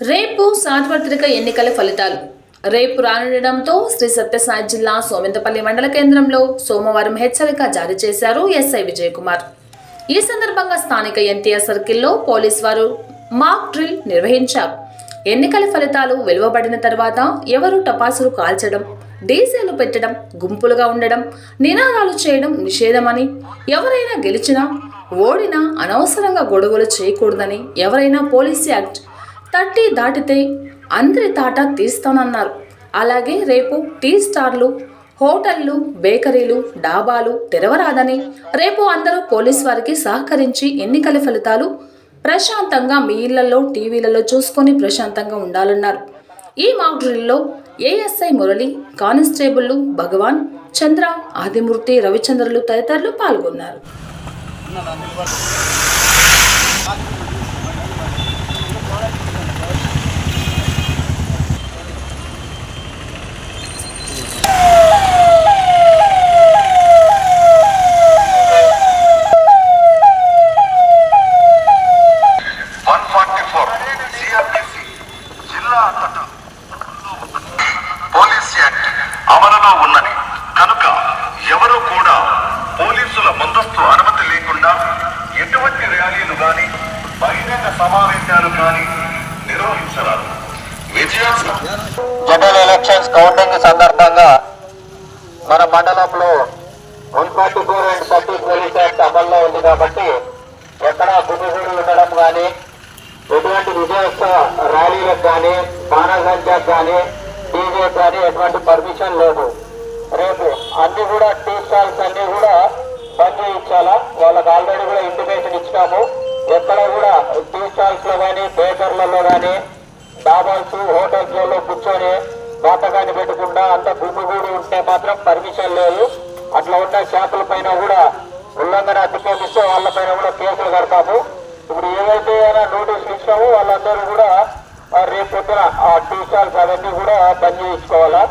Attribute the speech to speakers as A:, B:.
A: రేపు సార్వత్రిక ఎన్నికల ఫలితాలు. రేపు రానుండడంతో శ్రీ సత్యసాయి జిల్లా సోమెంతపల్లి మండల కేంద్రంలో సోమవారం హెచ్చరిక జారీ చేశారు ఎస్ఐ విజయ్ కుమార్ ఈ సందర్భంగా స్థానిక ఎన్టీఆర్ సర్కిల్లో పోలీస్ వారు మాక్ డ్రిల్ నిర్వహించారు. ఎన్నికల ఫలితాలు వెలువబడిన తర్వాత ఎవరు టపాసులు కాల్చడం డీజేలు పెట్టడం గుంపులుగా ఉండడం నినాదాలు చేయడం నిషేధమని ఎవరైనా గెలిచినా ఓడినా అనవసరంగా గొడవలు చేయకూడదని ఎవరైనా పోలీస్ యాక్ట్ థర్టీ దాటితే అందరి తాట తీస్తానన్నారు. అలాగే రేపు టీ స్టార్లు హోటళ్ళు బేకరీలు డాబాలు తెరవరాదని రేపు అందరూ పోలీస్ వారికి సహకరించి ఎన్నికల ఫలితాలు ప్రశాంతంగా మీ ఇళ్ళలో టీవీలలో చూసుకొని ప్రశాంతంగా ఉండాలన్నారు. ఈ మాక్ డ్రిల్లో ఏఎస్ఐ మురళి కానిస్టేబుళ్ళు భగవాన్ చంద్ర ఆదిమూర్తి రవిచంద్రులు తదితరులు పాల్గొన్నారు
B: వన్ ఫార్టీ ఫోర్ సిఆర్పిసి జిల్లా అంతటా పోలీస్ యాక్ట్ అమలులో ఉన్నది కనుక ఎవరు కూడా ప్రభుత్వ అనుమతి లేకుండా ఎటువంటి ర్యాలీలు కానీ బహిరంగ సమావేశాలు కానీ నిర్వహించరాదు.
C: జనరల్ ఎలక్షన్స్ కౌంటింగ్ సందర్భంగా మన మండలంలో one forty four and thirty police act అమల్లో ఉంది కాబట్టి ఎక్కడ గుమిగూడి ఉండడం కానీ ఎటువంటి విజయోత్సవ ర్యాలీలకు కానీ బాణసంఖ్యకు కానీ డీజే కానీ ఎటువంటి పర్మిషన్ లేదు. రేపు అన్ని కూడా టీ స్టాల్స్ అన్ని కూడా బంద్ చేయించాలా వాళ్ళకి ఆల్రెడీ కూడా ఇంటిమేషన్ ఎక్కడ కూడా టీ స్టాల్స్లో కానీ బేకర్లలో కానీ డాబాల్స్ హోటల్స్లలో కూర్చొని బాటగాని పెట్టకుండా అంత గుమ్మిగూడి ఉంటే మాత్రం పర్మిషన్ లేదు. అట్లా ఉన్న షాపుల పైన కూడా ఉల్లంఘన అతిక్రమిస్తే వాళ్ళ పైన కూడా కేసులు కడతాము. ఇప్పుడు ఏవైతే అయినా నోటీసులు ఇచ్చినామో వాళ్ళందరూ కూడా రేపు పొద్దున ఆ టీ స్టాల్స్ అవన్నీ కూడా బంద్ చేసుకోవాలా